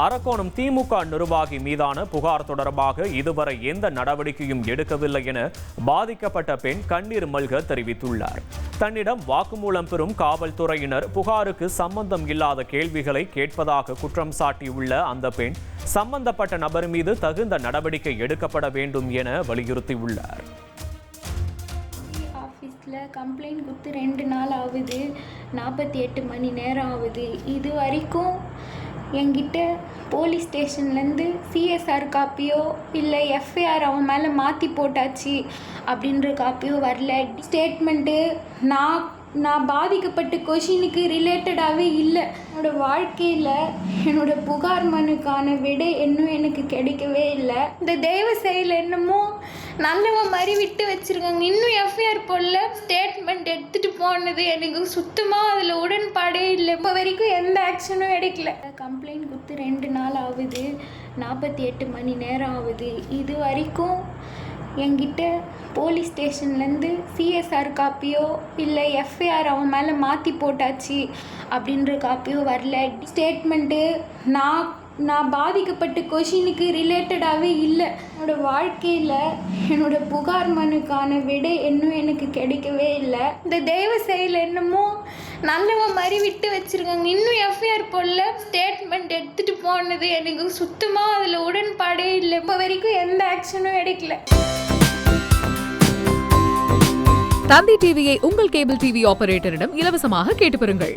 அரக்கோணம் திமுக நிர்வாகி மீதான புகார் தொடர்பாக இதுவரை எந்த நடவடிக்கையும் எடுக்கவில்லை என பாதிக்கப்பட்ட பெண் கண்ணீர் மல்க தெரிவித்துள்ளார். தன்னிடம் வாக்குமூலம் பெறும் காவல்துறையினர் புகாருக்கு சம்பந்தம் இல்லாத கேள்விகளை கேட்பதாக குற்றம் சாட்டியுள்ள அந்த பெண் சம்பந்தப்பட்ட நபர் மீது தகுந்த நடவடிக்கை எடுக்கப்பட வேண்டும் என வலியுறுத்தியுள்ளார். ஆஃபீஸில் கம்ப்ளைண்ட் கொடுத்து ரெண்டு நாள் ஆகுது. நாற்பத்தி எட்டு மணி நேரம் ஆகுது. இது வரைக்கும் என்கிட்ட போலீஸ் ஸ்டேஷன்லேருந்து சிஎஸ்ஆர் காப்பியோ இல்லை எஃப்ஐஆர் அவன் மேலே மாற்றி போட்டாச்சு அப்படின்ற காப்பியோ வரல. ஸ்டேட்மெண்ட்டு நான் நான் பாதிக்கப்பட்ட கொஷினுக்கு ரிலேட்டடாகவே இல்லை. என்னோடய வாழ்க்கையில் என்னோட புகார் மனுக்கான விடை இன்னும் எனக்கு கிடைக்கவே இல்லை. இந்த தெய்வ செயல் என்னமோ நல்லவன் மாதிரி விட்டு வச்சுருக்காங்க. இன்னும் எஃப்ஐஆர் போடல. ஸ்டேட்மெண்ட் எடுத்துகிட்டு போனது எனக்கு சுத்தமாக அதில் உடன்பாடே இல்லை. இப்போ வரைக்கும் எந்த ஆக்ஷனும் எடுக்கல. கம்ப்ளைண்ட் கொடுத்து ரெண்டு நாள் ஆகுது. நாற்பத்தி எட்டு மணி நேரம் ஆகுது. இது வரைக்கும் என்கிட்ட போலீஸ் ஸ்டேஷன்லேருந்து சிஎஸ்ஆர் காப்பியோ இல்லை எஃப்ஐஆர் அவன் மேலே மாற்றி போட்டாச்சு அப்படின்ற காப்பியோ வரல. ஸ்டேட்மெண்ட்டு நான் நான் பாதிக்கப்பட்ட கொஷினுக்கு ரிலேட்டடாகவே இல்லை. என்னோட வாழ்க்கையில் என்னோட புகார் மனுக்கான விடை இன்னும் எனக்கு கிடைக்கவே இல்லை. இந்த தெய்வ செயல் என்னமோ நல்லவன் மாதிரி விட்டு வச்சுருக்காங்க. இன்னும் எஃப்ஐஆர் போடல. ஸ்டேட்மெண்ட் எடுத்துகிட்டு போனது எனக்கு சுத்தமாக அதில் உடன்பாடே இல்லை. இப்போ வரைக்கும் எந்த ஆக்ஷனும் எடுக்கல. தந்தி டிவியை உங்கள் கேபிள் டிவி ஆபரேட்டரிடம் இலவசமாக கேட்டு பெறுங்கள்.